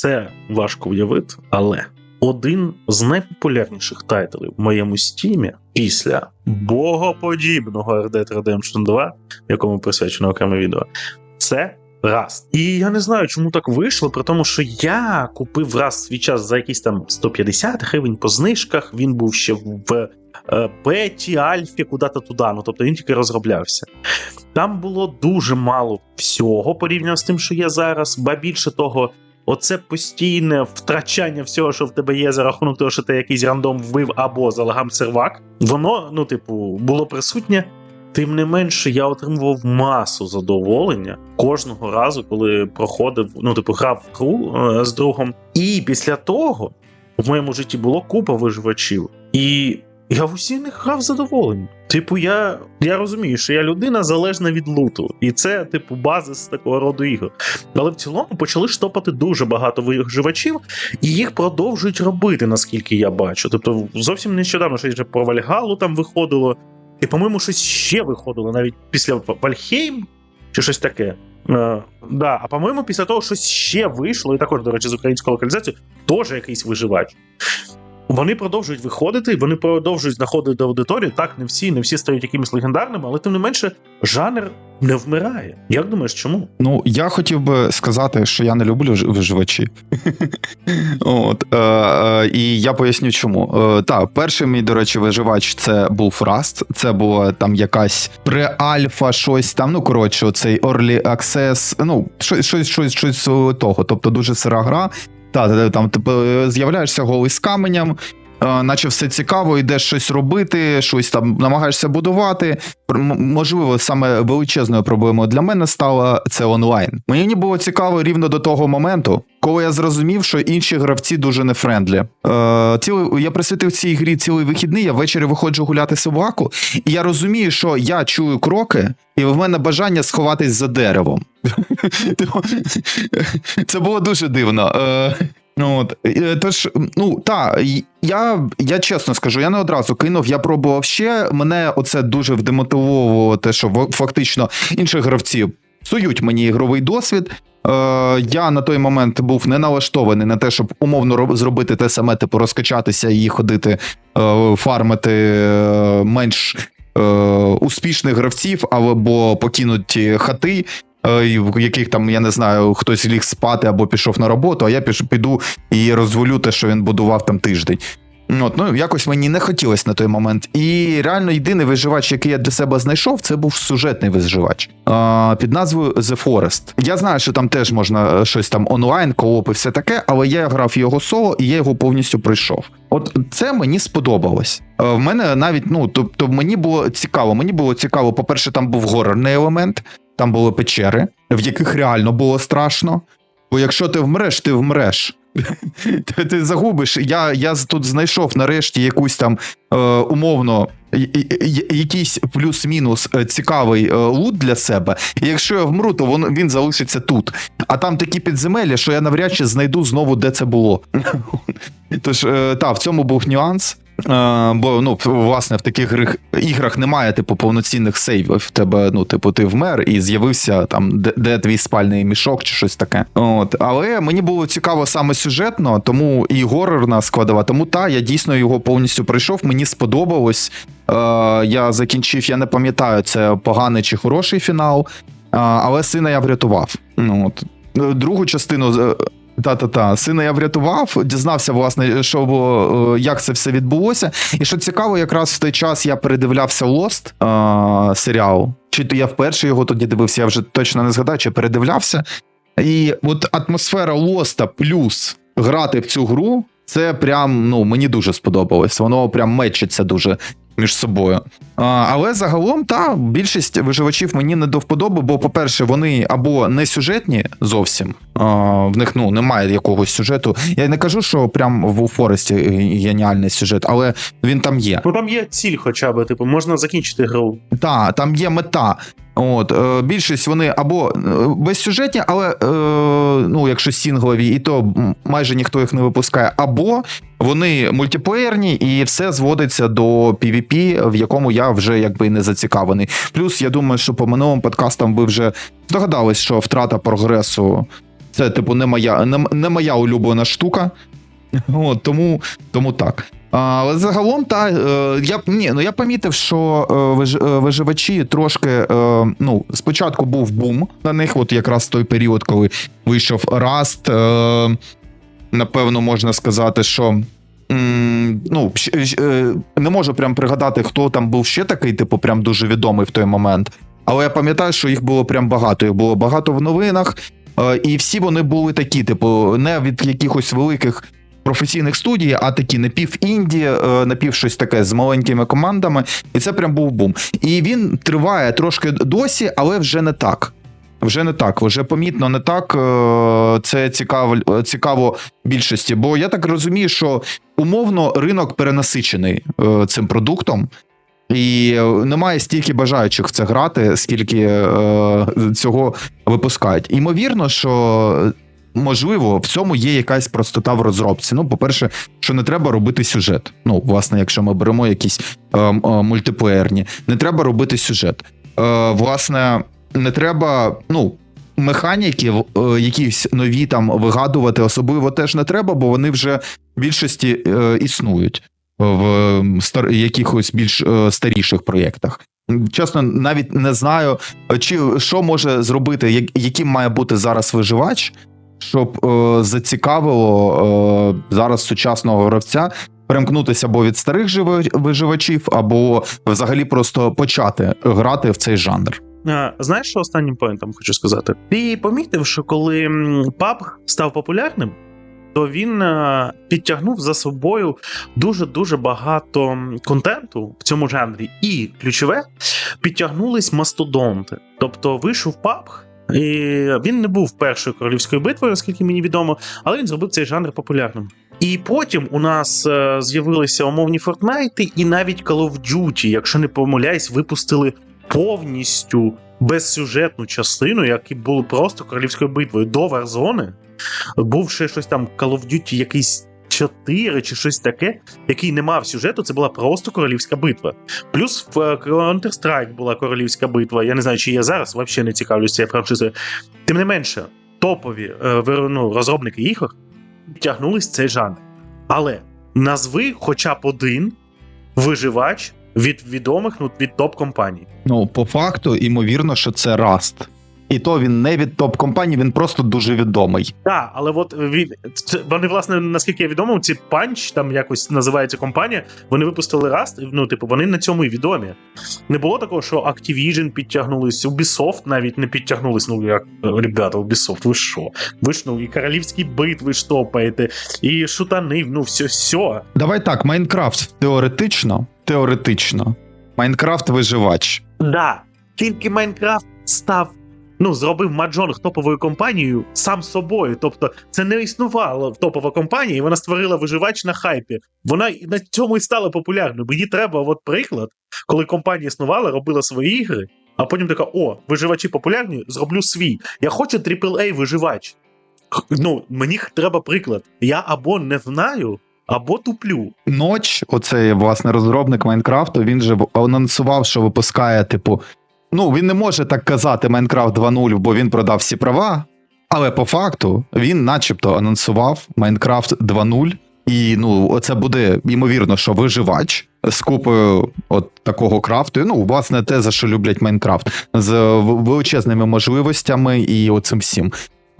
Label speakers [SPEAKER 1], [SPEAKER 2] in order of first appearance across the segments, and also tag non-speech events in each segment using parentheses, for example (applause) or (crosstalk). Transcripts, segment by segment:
[SPEAKER 1] це важко уявити, але один з найпопулярніших тайтлів в моєму стімі після богоподібного Red Dead Redemption 2, якому присвячено окреме відео, це Rust. І я не знаю, чому так вийшло, при тому, що я купив Rust свій час за якісь там 150 гривень по знижках. Він був ще в е, беті, альфі, куди-то туди. Ну тобто він тільки розроблявся. Там було дуже мало всього порівняно з тим, що є зараз, ба більше того. Оце постійне втрачання всього, що в тебе є, за рахунок того, що ти якийсь рандом вбив або залагам сервак, воно, ну, типу, було присутнє. Тим не менше, я отримував масу задоволення кожного разу, коли проходив, ну, типу, грав в гру е, з другом. І після того в моєму житті було купа виживачів. І я в усіх них грав задоволення. Типу, я я розумію, що я людина залежна від луту, і це, типу, базис такого роду ігор. Але в цілому почали штопати дуже багато виживачів, і їх продовжують робити, наскільки я бачу. Тобто, зовсім нещодавно вже про Вальгалу там виходило, і, по-моєму, щось ще виходило навіть після Вальхейм чи щось таке. Uh, да, А по-моєму, після того щось ще вийшло, і також, до речі, з українською локалізацією, теж якийсь виживач. Вони продовжують виходити, вони продовжують знаходити аудиторію. Так, не всі, не всі стають якимись легендарними, але тим не менше, жанр не вмирає. Як думаєш, чому?
[SPEAKER 2] Ну я хотів би сказати, що я не люблю виживачі. (laughs) От е, е, і я поясню, чому. Е, Так, перший мій, до речі, виживач це був Rust. Це була там якась преальфа, щось там. Ну коротше, цей Early Access, ну щось, щось, щось того. Тобто дуже сира гра. Так, там типу, з'являєшся голий з каменем, наче все цікаво, йдеш щось робити, щось там намагаєшся будувати. Можливо, саме величезною проблемою для мене стало це онлайн. Мені було цікаво рівно до того моменту, коли я зрозумів, що інші гравці дуже нефрендлі. Е, Я присвятив цій грі цілий вихідний, я ввечері виходжу гуляти собаку, і я розумію, що я чую кроки, і в мене бажання сховатись за деревом. (laughs) Це було дуже дивно. Е, Ну, от, е, Тож, ну та, я я чесно скажу, я не одразу кинув, я пробував ще. Мене оце дуже вдемотивовувало, те, що фактично інших гравців псують мені ігровий досвід. Е, Я на той момент був не налаштований на те, щоб умовно зробити те саме, типу розкачатися і ходити, е, фармити е, менш е, успішних гравців або покинуті хати. Е, в яких там я не знаю, хтось ліг спати або пішов на роботу, а я піду і розволю те, що він будував там тиждень. От, ну якось мені не хотілося на той момент. І реально єдиний виживач, який я для себе знайшов, це був сюжетний виживач а, під назвою The Forest. Я знаю, що там теж можна е, щось там онлайн, кооп і все таке, але я грав його соло і я його повністю пройшов. От це мені сподобалось. А, в мене навіть ну тобто мені було цікаво. Мені було цікаво, по-перше, там був горорний елемент. Там були печери, в яких реально було страшно. Бо якщо ти вмреш, ти вмреш. (laughs) Ти, ти загубиш. Я я тут знайшов нарешті якусь там е, умовно якийсь плюс-мінус е, цікавий е, лут для себе. І якщо я вмру, то він, він залишиться тут. А там такі підземелля, що я навряд чи знайду знову, де це було. (laughs) Тож, е, так, в цьому був нюанс. Е, бо ну власне в таких іграх немає типу повноцінних сейвів. Тебе ну, типу, ти вмер і з'явився там, де, де твій спальний мішок чи щось таке. От але мені було цікаво саме сюжетно, тому і горорна складова. Тому та я дійсно його повністю пройшов. Мені сподобалось. Е, Я закінчив, я не пам'ятаю, це поганий чи хороший фінал, е, але сина я врятував. Ну от другу частину та-та-та, сина я врятував, дізнався, власне, що е, як це все відбулося. І що цікаво, якраз в той час я передивлявся Lost а, серіал. Чи то я вперше його тоді дивився, я вже точно не згадаю, чи передивлявся. І от атмосфера Лоста плюс грати в цю гру, це прям ну мені дуже сподобалось. Воно прям мечиться дуже між собою. А, Але загалом, та більшість виживачів мені не до вподоби, бо, по-перше, вони або не сюжетні зовсім, а, в них ну немає якогось сюжету. Я не кажу, що прям в Форесті геніальний сюжет, але він там є.
[SPEAKER 1] Ну там є ціль, хоча б, типу, можна закінчити гру.
[SPEAKER 2] Так, там є мета. От, е, Більшість вони або е, безсюжетні, але е, ну, якщо сінглові, і то майже ніхто їх не випускає, або вони мультиплеєрні, і все зводиться до PvP, в якому я вже якби не зацікавлений. Плюс я думаю, що по минулим подкастам ви вже здогадались, що втрата прогресу Це, типу, не моя, не, не моя улюблена штука. (laughs) От, тому, тому так. Але загалом, та е, я ні, ну я помітив, що е, е, виживачі трошки. Ну, спочатку був бум на них, от якраз той період, коли вийшов Раст. Напевно, можна сказати, що. Ну, не можу прям пригадати, хто там був ще такий, типу, прям дуже відомий в той момент. Але я пам'ятаю, що їх було прям багато. Їх було багато в новинах. І всі вони були такі, типу, не від якихось великих професійних студій, а такі напів-інді, е, напів щось таке з маленькими командами. І це прям був бум. І він триває трошки досі, але вже не так. Вже не так, вже помітно не так. е, Це цікаво, цікаво більшості. Бо я так розумію, що умовно ринок перенасичений е, цим продуктом. І е, немає стільки бажаючих в це грати, скільки е, цього випускають. Імовірно, що можливо в цьому є якась простота в розробці. Ну, по-перше, що не треба робити сюжет. Ну, власне, якщо ми беремо якісь е, е, мультиплеєрні, не треба робити сюжет. Е, власне, не треба, ну. Механіки е, якісь нові там вигадувати особливо теж не треба, бо вони вже в більшості е, існують в стар... якихось більш е, старіших проєктах. Чесно, навіть не знаю, чи що може зробити, як- яким має бути зараз виживач, щоб е, зацікавило е, зараз сучасного гравця перемкнутися або від старих виживачів, або взагалі просто почати грати в цей жанр.
[SPEAKER 1] Знаєш, що останнім поінтом хочу сказати? Ти помітив, що коли PUBG став популярним, то він е, підтягнув за собою дуже дуже багато контенту в цьому жанрі, і ключове підтягнулись мастодонти. Тобто вийшов PUBG, і він не був першою королівською битвою, наскільки мені відомо, але він зробив цей жанр популярним. І потім у нас е, з'явилися умовні Fortnite і навіть Call of Duty, якщо не помиляюсь, випустили повністю безсюжетну частину, які були просто королівською битвою до Warzone. Був ще щось там Call of Duty якийсь 4 чи щось таке, який не мав сюжету, це була просто королівська битва. Плюс в е, Counter-Strike була королівська битва. Я не знаю, чи є зараз, взагалі не цікавлюся цією франшизою. Тим не менше, топові е, ну, розробники ігор тягнулись в цей жанр. Але назви хоча б один виживач від відомих, ну від топ-компаній.
[SPEAKER 2] Ну, по факту, ймовірно, що це Раст. І то він не від топ-компаній, він просто дуже відомий.
[SPEAKER 1] Так, але от це, вони, власне, наскільки я відомо, ці панч, там якось називається компанія, вони випустили Rust, ну, типу, вони на цьому і відомі. Не було такого, що Activision підтягнулись, Ubisoft навіть не підтягнулись. Ну, як ребята, Ubisoft, ви що? Ви ж ну і королівський бит ви штопаєте, і шутани, ну все, все.
[SPEAKER 2] Давай так, Майнкрафт теоретично, теоретично. Майнкрафт виживач.
[SPEAKER 1] Да, тільки Майнкрафт став. Ну, зробив Маджонг топовою компанією сам собою. Тобто, це не існувало в топова компанія, і вона створила виживач на хайпі. Вона на цьому і стала популярною. Мені треба, от приклад, коли компанія існувала, робила свої ігри, а потім така: о, виживачі популярні, зроблю свій. Я хочу AAA виживач. Ну, мені треба приклад. Я або не знаю, або туплю.
[SPEAKER 2] Ноч, оцей власне розробник Майнкрафту, він же анонсував, що випускає, типу. Ну, він не може так казати Майнкрафт 2.0, бо він продав всі права. Але по факту він, начебто, анонсував Майнкрафт 2.0. І ну, оце буде ймовірно, що виживач з купою от такого крафту. Ну, власне, те, за що люблять Майнкрафт, з величезними можливостями і оцим всім.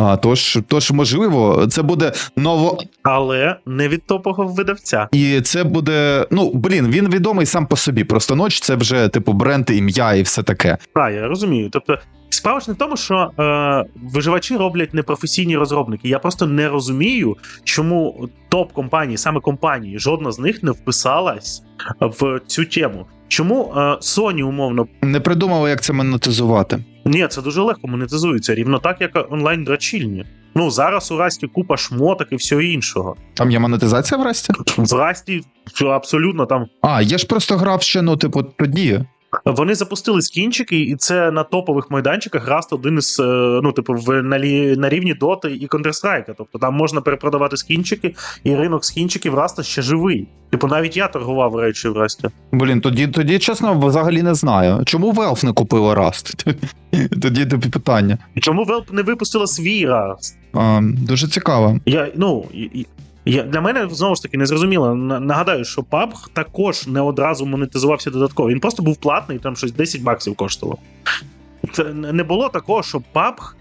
[SPEAKER 2] А, тож, тож, можливо, це буде ново
[SPEAKER 1] Але не від топового видавця.
[SPEAKER 2] і це буде. Ну блін, він відомий сам по собі. Просто ноч це вже типу бренд, ім'я і все таке.
[SPEAKER 1] Так, я розумію. Тобто, справа ж не в тому, що е, виживачі роблять непрофесійні розробники. Я просто не розумію, чому топ-компанії, саме компанії, жодна з них не вписалась в цю тему. Чому е, Sony умовно
[SPEAKER 2] Не придумали, як це монетизувати.
[SPEAKER 1] ні, це дуже легко монетизується, рівно так, як онлайн драчільні. Ну зараз у Расті купа шмоток і всього іншого.
[SPEAKER 2] Там є монетизація в Расті?
[SPEAKER 1] В Расті абсолютно там
[SPEAKER 2] А, я ж просто грав ще, ну, типу, тоді.
[SPEAKER 1] Вони запустили скінчики, і це на топових майданчиках Rust один із, е, ну, типу, в, на, лі, на рівні Dota і Counter-Strike. Тобто там можна перепродавати скінчики, і ринок скінчиків Rust ще живий. Типу, навіть я торгував речі в Rust.
[SPEAKER 2] Блін, тоді, тоді чесно, взагалі не знаю. Чому Valve не купила Rust? (laughs) Тоді тобі питання.
[SPEAKER 1] Чому Valve не випустила свій?
[SPEAKER 2] А, дуже цікаво.
[SPEAKER 1] Я, ну, я, для мене знову ж таки не зрозуміло. Нагадаю, що PUBG також не одразу монетизувався додатково. Він просто був платний, там щось 10 баксів коштував. Це не було такого, що PUBG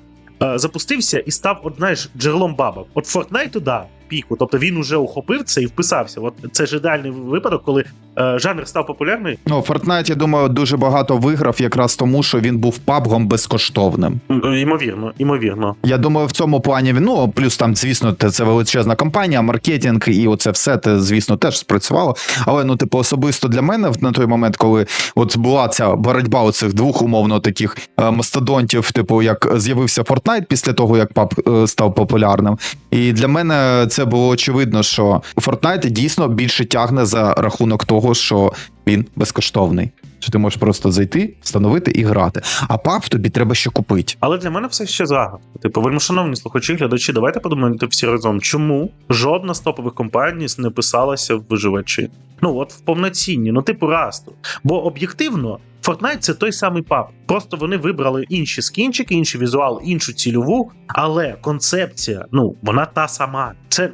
[SPEAKER 1] е, запустився і став, от, знаєш, джерелом бабок. От Fortnite, да, піку. Тобто він уже ухопив це і вписався. От це ж ідеальний випадок, коли е, жанр став популярний.
[SPEAKER 2] Ну, Fortnite, я думаю, дуже багато виграв якраз тому, що він був пабгом безкоштовним.
[SPEAKER 1] М, Ймовірно, ймовірно.
[SPEAKER 2] Я думаю, в цьому плані він, ну плюс там, звісно, це величезна компанія, маркетинг і оце все, те, звісно, теж спрацювало. Але ну, типу, особисто для мене на той момент, коли от була ця боротьба оцих двох умовно таких е, мастодонтів, типу, як з'явився Fortnite після того, як пап е, став популярним. І для мене це було очевидно, що Fortnite дійсно більше тягне за рахунок того, що він безкоштовний. Що ти можеш просто зайти, встановити і грати. А пап тобі треба ще купити.
[SPEAKER 1] Але для мене все ще загадка. Типу, вельмишановні слухачі, глядачі, давайте подумаємо всі разом, чому жодна з топових компаній не писалася в виживачі. Ну от в повноцінні, ну типу расту. Бо об'єктивно, Fortnite це той самий пап. Просто вони вибрали інші скінчики, інший візуал, іншу цільову, але концепція, ну вона та сама. Це,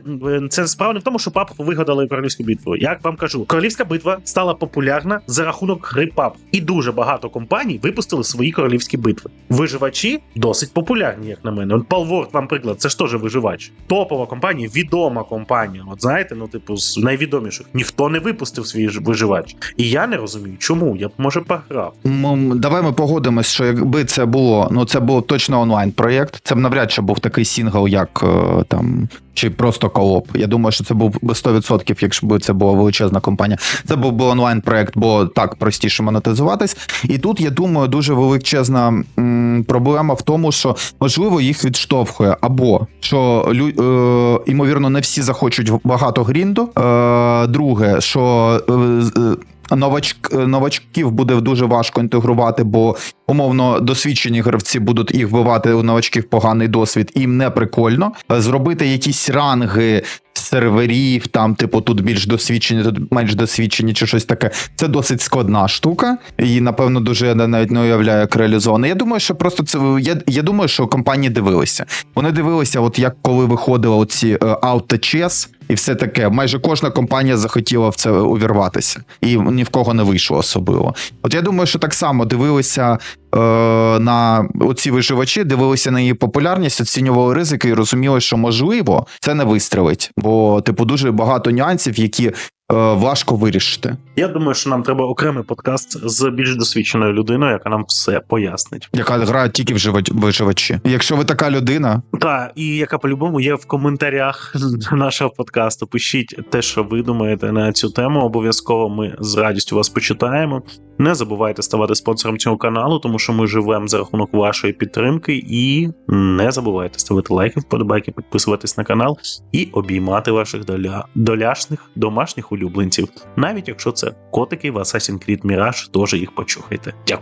[SPEAKER 1] це справа не в тому, що пап вигадали королівську битву. Як вам кажу, королівська битва стала популярна за рахунок гри пап. І дуже багато компаній випустили свої королівські битви. Виживачі досить популярні, як на мене. От Palworld, вам приклад, це ж теж виживач. Топова компанія, відома компанія. От знаєте, ну типу з найвідоміших. Ніхто не випустив свій виживач. І я не розумію, чому. Я б може пограв.
[SPEAKER 2] Давай ми погодимось, що якби це було, ну це був точно онлайн проєкт. Це б навряд чи був такий сінгл, як е, там. Чи просто кооп. Я думаю, що це був би 100%, якщо це була величезна компанія. Це був би онлайн проект, бо так простіше монетизуватись. І тут я думаю, дуже величезна м, проблема в тому, що можливо їх відштовхує, або що е, ймовірно не всі захочуть багато грінду. Е, друге, що е, з- е, новачків буде дуже важко інтегрувати, бо умовно досвідчені гравці будуть їх вбивати у новачків поганий досвід, їм не прикольно. Е, Зробити якісь ранги серверів, там, типу, тут більш досвідчені, тут менш досвідчені, чи щось таке. Це досить складна штука, і напевно дуже я навіть не уявляю, як реалізовано. Я думаю, що просто це я, я думаю, що компанії дивилися. Вони дивилися, от як коли виходили оці Out і все таке. Майже кожна компанія захотіла в це увірватися, і ні в кого не вийшло особливо. От я думаю, що так само дивилися на оці виживачі, дивилися на її популярність, оцінювали ризики і розуміли, що можливо це не вистрелить, бо типу дуже багато нюансів, які е, важко вирішити.
[SPEAKER 1] Я думаю, що нам треба окремий подкаст з більш досвідченою людиною, яка нам все пояснить.
[SPEAKER 2] Яка грає тільки в виживачі. Якщо ви така людина,
[SPEAKER 1] Так, і яка по-любому є в коментарях (laughs) нашого подкасту. Пишіть те, що ви думаєте на цю тему. Обов'язково ми з радістю вас почитаємо. Не забувайте ставати спонсором цього каналу, тому що ми живемо за рахунок вашої підтримки. І не забувайте ставити лайки, вподобайки, підписуватись на канал і обіймати ваших доля... доляшних домашніх улюбленців. Навіть якщо це котики в Assassin's Creed Mirage, теж їх почухайте. Дякую.